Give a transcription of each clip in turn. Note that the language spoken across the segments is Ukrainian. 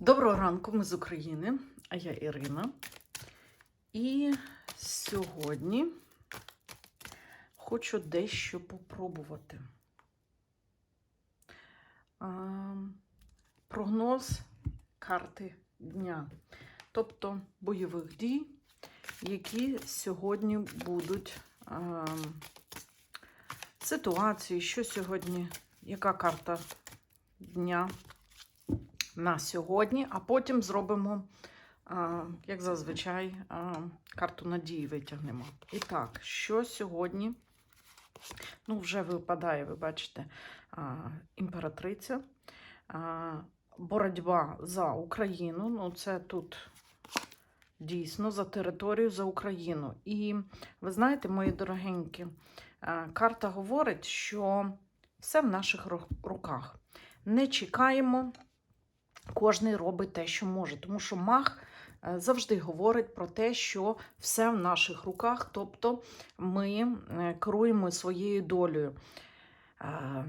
Доброго ранку, ми з України, а я Ірина. І сьогодні хочу дещо попробувати. А, прогноз карти дня, тобто бойових дій, які сьогодні будуть а, ситуації, що сьогодні, яка карта дня на сьогодні, а потім зробимо, як зазвичай, карту надії витягнемо. І так, що сьогодні? Ну, вже випадає, ви бачите, імператриця. Боротьба за Україну. Ну, це тут дійсно за територію, за Україну. І ви знаєте, мої дорогенькі, карта говорить, що все в наших руках. Не чекаємо. Кожний робить те, що може, тому що маг е, завжди говорить про те, що все в наших руках, тобто ми е, керуємо своєю долею. Е,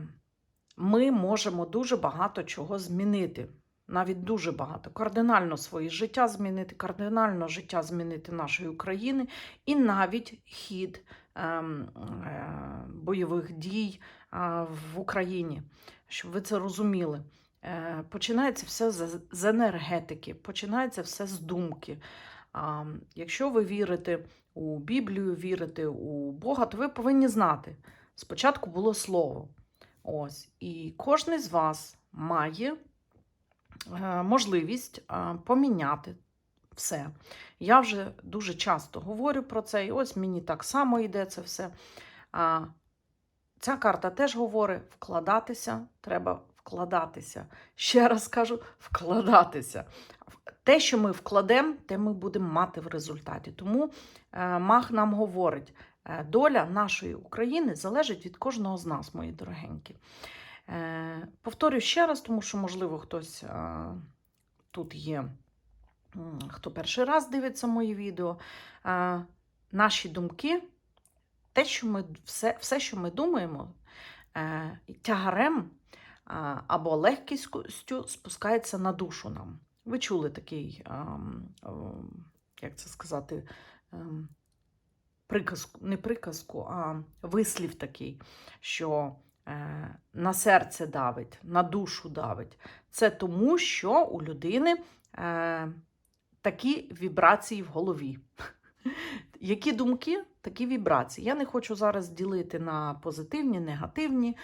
Ми можемо дуже багато чого змінити. Навіть дуже багато. Кардинально своє життя змінити, кардинально життя змінити нашої України, і навіть хід ем, бойових дій в Україні, щоб ви це розуміли. Е, Починається все з, енергетики, починається все з думки. Якщо ви вірите у Біблію, вірите у Бога, то ви повинні знати. Спочатку було слово. Ось. І кожен з вас має е, можливість е, поміняти все. Я вже дуже часто говорю про це, і ось мені так само йде це все. Ця карта теж говорить: вкладатися, треба вкладатися. Ще раз кажу, вкладатися. Те, що ми вкладемо, те ми будемо мати в результаті. Тому е, маг нам говорить, е, доля нашої України залежить від кожного з нас, мої дорогенькі. Е, повторюю ще раз, тому що, можливо, хтось тут є, хто перший раз дивиться мої відео. Наші думки, те, що ми, все, все, що ми думаємо, тягарем або легкістю спускається на душу нам. Ви чули такий, ам, ам, як це сказати, приказку, не приказку, а вислів такий, що е, на серце давить, на душу давить. Це тому, що у людини е, такі вібрації в голові. Які думки, такі вібрації. Я не хочу зараз ділити на позитивні, негативні,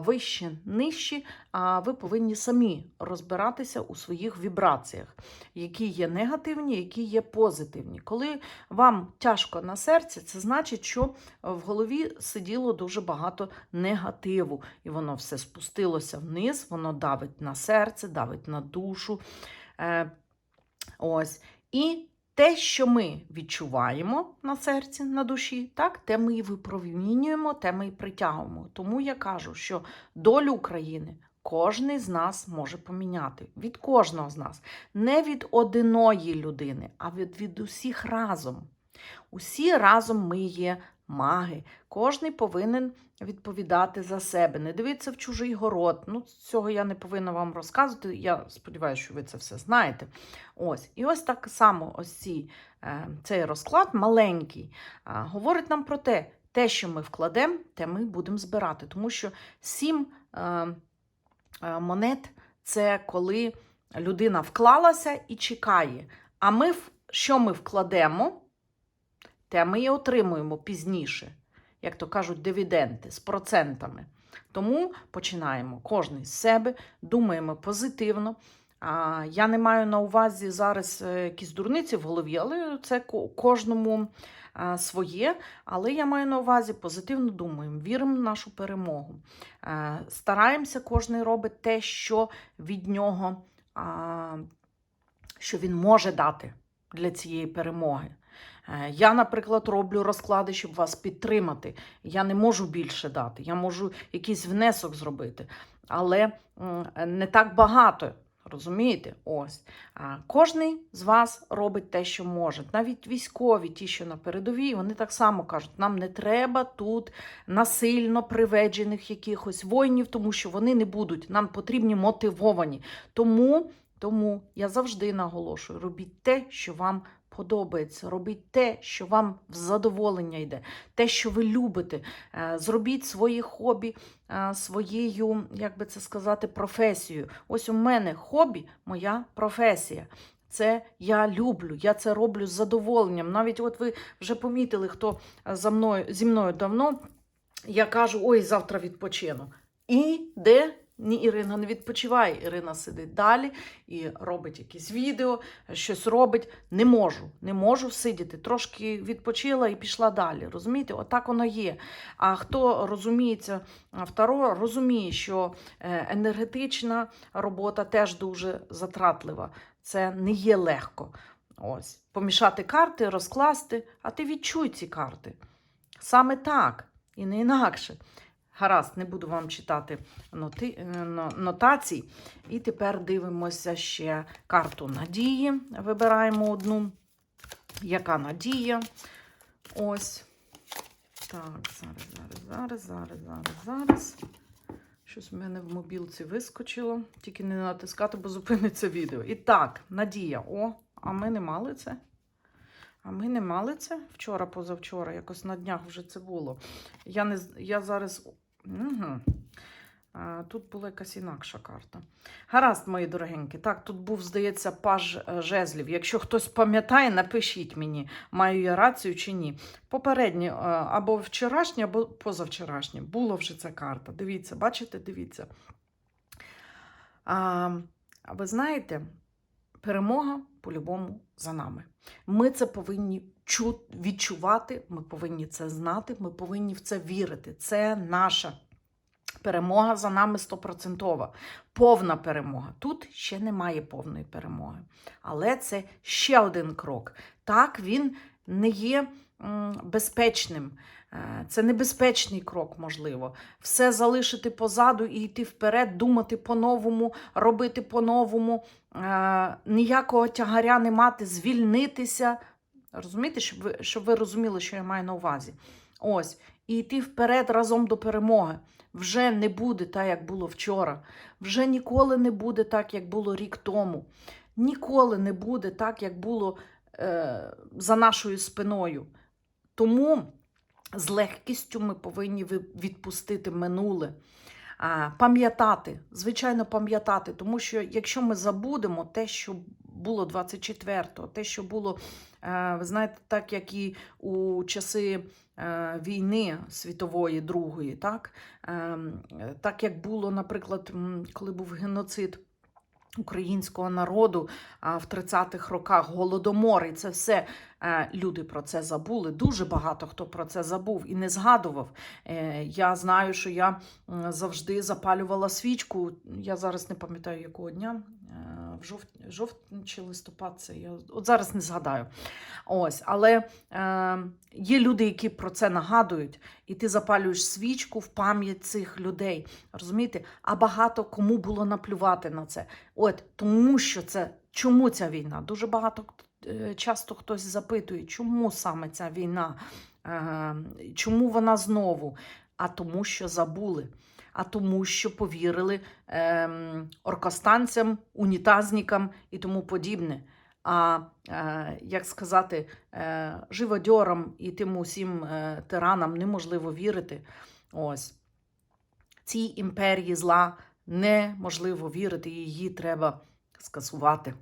вищі, нижчі. А ви повинні самі розбиратися у своїх вібраціях, які є негативні, які є позитивні. Коли вам тяжко на серці, це значить, що в голові сиділо дуже багато негативу, і воно все спустилося вниз, воно давить на серце, давить на душу. Е, ось. І те, що ми відчуваємо на серці, на душі, так, те ми і випромінюємо, те ми і притягуємо. Тому я кажу, що долю України кожен з нас може поміняти. Від кожного з нас. Не від одиної людини, а від, від усіх разом. Усі разом ми є маги. Кожний повинен відповідати за себе. Не дивитися в чужий город. Ну, цього я не повинна вам розказувати. Я сподіваюся, що ви це все знаєте. Ось. І ось так само ось ці, е, цей розклад маленький говорить нам про те, те, що ми вкладемо, те ми будемо збирати. Тому що сім е, е, монет це коли людина вклалася і чекає. А ми, в- що ми вкладемо, те ми і отримуємо пізніше, як то кажуть, дивіденти з процентами. Тому починаємо кожен з себе, думаємо позитивно. А, я не маю на увазі зараз е, якісь дурниці в голові, але це кожному своє. Але я маю на увазі позитивно думаємо, віримо в нашу перемогу. Стараємося, кожен робить те, що від нього, що він може дати для цієї перемоги. Е, Я, наприклад, роблю розклади, щоб вас підтримати. Я не можу більше дати, я можу якийсь внесок зробити, але не так багато. Розумієте? Ось. А кожний з вас робить те, що може. Навіть військові, ті, що на передовій, вони так само кажуть, нам не треба тут насильно приведжених якихось воїнів, тому що вони не будуть. Нам потрібні мотивовані. Тому Тому я завжди наголошую: робіть те, що вам подобається. Робіть те, що вам в задоволення йде, те, що ви любите. Е, Зробіть своє хобі е, своєю, як би це сказати, професією. Ось у мене хобі моя професія. Це я люблю, я це роблю з задоволенням. Навіть от ви вже помітили, хто е, за мною зі мною давно. Я кажу, ой, завтра відпочину. І де? Ні, Ірина не відпочиває. Ірина сидить далі і робить якісь відео, щось робить. Не можу, не можу сидіти. Трошки відпочила і пішла далі. Розумієте? Отак воно є. А хто розуміється второ, розуміє, що е, енергетична робота теж дуже затратлива. Це не є легко. Ось, помішати карти, розкласти, а ти відчуй ці карти. Саме так і не інакше. Гаразд, не буду вам читати ноти, е, нотацій. І тепер дивимося ще карту надії. Вибираємо одну. Яка надія? Ось. Так, зараз, зараз, зараз, зараз, зараз, зараз. Щось в мене в мобілці вискочило. Тільки не натискати, бо зупиниться відео. І так, надія. О, а ми не мали це. А ми не мали це вчора, позавчора, якось на днях вже це було. Я, не, я зараз. Угу. Тут була якась інакша карта. Гаразд, мої дорогенькі. Так, тут був, здається, паж е, жезлів. Якщо хтось пам'ятає, напишіть мені, маю я рацію чи ні. Попереднє, е, або вчорашнє, або позавчорашнє. Була вже ця карта. Дивіться, бачите, дивіться. А ви знаєте, перемога по-любому за нами. Ми це повинні відчувати, ми повинні це знати, ми повинні в це вірити. Це наша перемога за нами стопроцентова. Повна перемога. Тут ще немає повної перемоги. Але це ще один крок. Так, він не є безпечним. Е, Це небезпечний крок, можливо. Все залишити позаду і йти вперед, думати по-новому, робити по-новому, е, ніякого тягаря не мати, звільнитися. Розумієте, щоб ви, щоб ви розуміли, що я маю на увазі. Ось, і йти вперед разом до перемоги. Вже не буде так, як було вчора. Вже ніколи не буде так, як було рік тому. Ніколи не буде так, як було е, за нашою спиною. Тому з легкістю ми повинні ви- відпустити минуле. Пам'ятати, звичайно, пам'ятати, тому що якщо ми забудемо те, що було 24-го, те, що було, е, ви знаєте, так як і у часи е, війни світової другої, так, Ем, е, так як було, наприклад, коли був геноцид українського народу в 30-х роках, голодомор, і це все е, люди про це забули. Дуже багато хто про це забув і не згадував. Е, Я знаю, що я завжди запалювала свічку. Я зараз не пам'ятаю, якого дня. В жовтні, жовтні чи листопад це я от зараз не згадаю. Ось, але е, є люди, які про це нагадують, і ти запалюєш свічку в пам'ять цих людей. Розумієте? А багато кому було наплювати на це. От тому, що це чому ця війна? Дуже багато е, часто хтось запитує, чому саме ця війна, е, чому вона знову? А тому, що забули. А тому, що повірили ем, оркостанцям, унітазникам і тому подібне. А е, як сказати, е, живодьорам і тим усім е, тиранам неможливо вірити. Ось цій імперії зла неможливо вірити, її треба скасувати.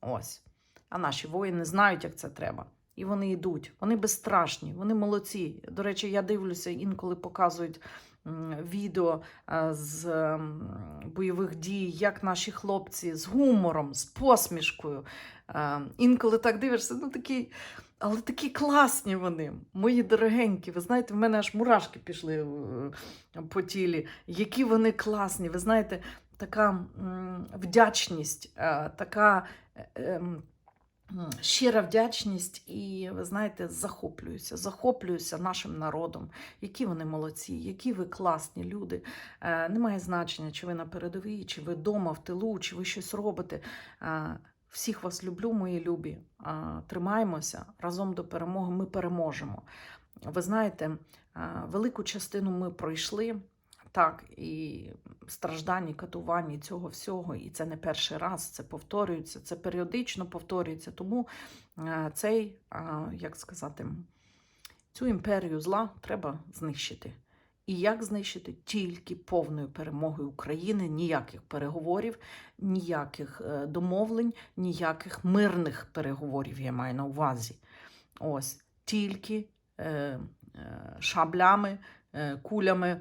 Ось. А наші воїни знають, як це треба. І вони йдуть. Вони безстрашні, вони молодці. До речі, я дивлюся, інколи показують відео е, з бойових дій, як наші хлопці з гумором, з посмішкою. Е, Інколи так дивишся, ну такі. Але такі класні вони, мої дорогенькі. Ви знаєте, в мене аж мурашки пішли е, по тілі. Які вони класні. Ви знаєте, така вдячність, така ем, щира вдячність, і ви знаєте, захоплююся, захоплююся нашим народом. Які вони молодці, які ви класні люди. Е, Немає значення, чи ви на передовій, чи ви вдома в тилу, чи ви щось робите. Е, Всіх вас люблю, мої любі. А, Тримаємося разом до перемоги. Ми переможемо. Ви знаєте, велику частину ми пройшли. Так, і катувань, і цього всього. І це не перший раз, це повторюється, це періодично повторюється. Тому е, цей, як сказати, цю імперію зла треба знищити. І як знищити? Тільки повною перемогою України, ніяких переговорів, ніяких е, домовлень, ніяких мирних переговорів, я маю на увазі. Ось тільки е, е, шаблями, е, кулями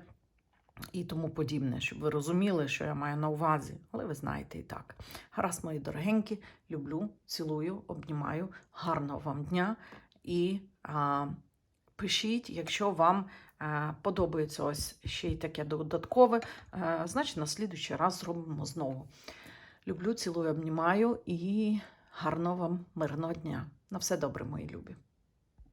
і тому подібне, щоб ви розуміли, що я маю на увазі. Але ви знаєте і так. Гаразд, мої дорогенькі, люблю, цілую, обнімаю. Гарного вам дня і а, пишіть, якщо вам подобається ось ще й таке додаткове, значить на слідуючий раз зробимо знову. Люблю, цілую, обнімаю і гарного вам мирного дня. На все добре, мої любі.